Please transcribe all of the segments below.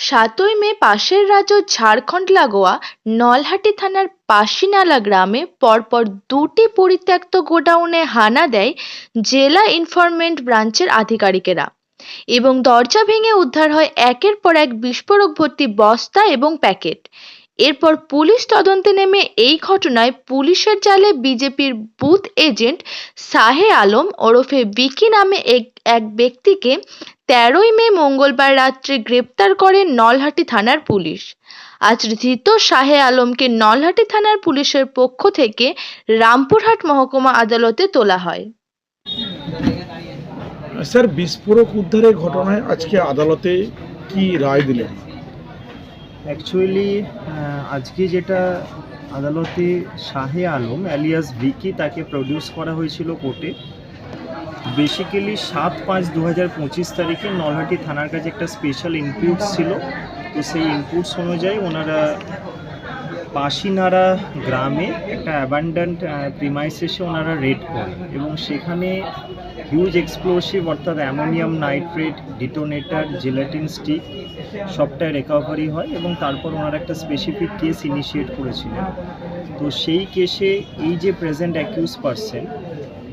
সাতই মে পাশের রাজ্য ঝাড়খণ্ড লাগোয়া নলহাটি থানার পাশিনালা গ্রামে পরপর দুটি পরিত্যক্ত গোডাউনে হানা দেয় জেলা ইনফরমেন্ট ব্রাঞ্চের আধিকারিকেরা এবং দরজা ভেঙে উদ্ধার হয় একের পর এক বিস্ফোরক ভর্তি বস্তা এবং প্যাকেট। এরপর পুলিশ তদন্তে নেমে এই ঘটনায় পুলিশের জালে বিজেপির বুথ এজেন্ট সাহে আলম ওরফে বিকি নামে এক ব্যক্তিকে তেরোই মে মঙ্গলবার রাত্রে গ্রেপ্তার করে নলহাটি থানার পুলিশ। আজ ধৃত শাহে আলমকে নলহাটি থানার পুলিশের পক্ষ থেকে রামপুরহাট মহকুমা আদালতে তোলা হয়। স্যার, বিস্ফোরক উদ্ধারের ঘটনায় আজকে আদালতে কি রায় দিলেন? অ্যাকচুয়ালি আজকে যেটা আদালতে শাহে আলম অ্যালিয়াস ভিকি তাকে প্রডিউস করা হয়েছিল কোর্টে বেসিক্যালি সাত পাঁচ দু হাজার পঁচিশ তারিখে নলহাটি থানার কাছে একটা স্পেশাল ইনপুটস ছিল। তো সেই ইনপুটস অনুযায়ী ওনারা পাশিনাড়া গ্রামে একটা অ্যাবান্ডান্ট প্রিমাইসেসে ওনারা রেড করেন এবং সেখানে হিউজ এক্সপ্লোসিভ অর্থাৎ ammonium nitrate, detonator, gelatin stick, সবটাই রিকভারি হয় এবং তারপর ওনারা একটা স্পেসিফিক কেস ইনিশিয়েট করেছিলেন। তো সেই কেসে এই যে প্রেজেন্ট অ্যাকিউজ পারসন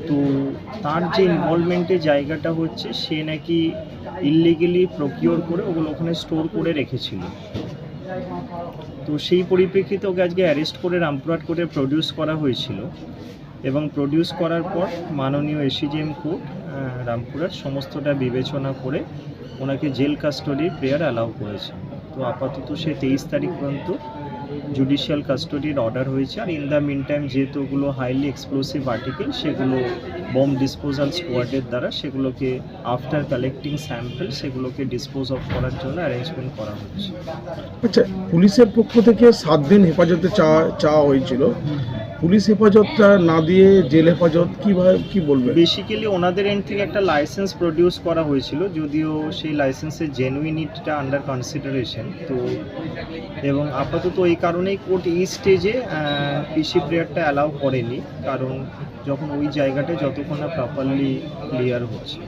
তো তার যে ইনভলভমেন্টের জায়গাটা হচ্ছে, সে নাকি ইললিগেলি প্রকিওর করে ওগুলো ওখানে স্টোর করে রেখেছিল। তো সেই পরিপ্রেক্ষিতে ওকে আজকে অ্যারেস্ট করে, রামপুরহাট করে প্রডিউস করা হয়েছিল। এবং প্রডিউস করার পর মাননীয় এসিজিএম কোর্ট রামপুরহাট সমস্তটা বিবেচনা করে ওনাকে জেল কাস্টডির প্রেয়ার অ্যালাউ করেছে। তো আপাতত সে তেইশ তারিখ পর্যন্ত জুডিশিয়াল কাস্টডির অর্ডার হয়েছে আর ইন দ্য মিন টাইম যেহেতু ওগুলো হাইলি এক্সপ্লোসিভ আর্টিকেল সেগুলো বম ডিসপোজাল স্কোয়াডের দ্বারা সেগুলোকে আফটার কালেক্টিং স্যাম্পল সেগুলোকে ডিসপোজ অফ করার জন্য অ্যারেঞ্জমেন্ট করা হচ্ছে। আচ্ছা পুলিশের পক্ষ থেকে সাত দিন হেফাজতে চাওয়া চাওয়া হয়েছিল। পুলিশ হেফাজতটা না দিয়ে জেল হেফাজত কীভাবে কি বলবে বেসিক্যালি ওনাদের এন্ড থেকে একটা লাইসেন্স প্রডিউস করা হয়েছিল, যদিও সেই লাইসেন্সের জেনুইনিটিটা আন্ডার কনসিডারেশন তো এবং আপাতত এই কারণেই কোর্ট এই স্টেজে পিসি প্লেয়ারটা অ্যালাউ করেনি, কারণ যখন ওই জায়গাটা যতক্ষণ না প্রপারলি ক্লিয়ার হচ্ছে।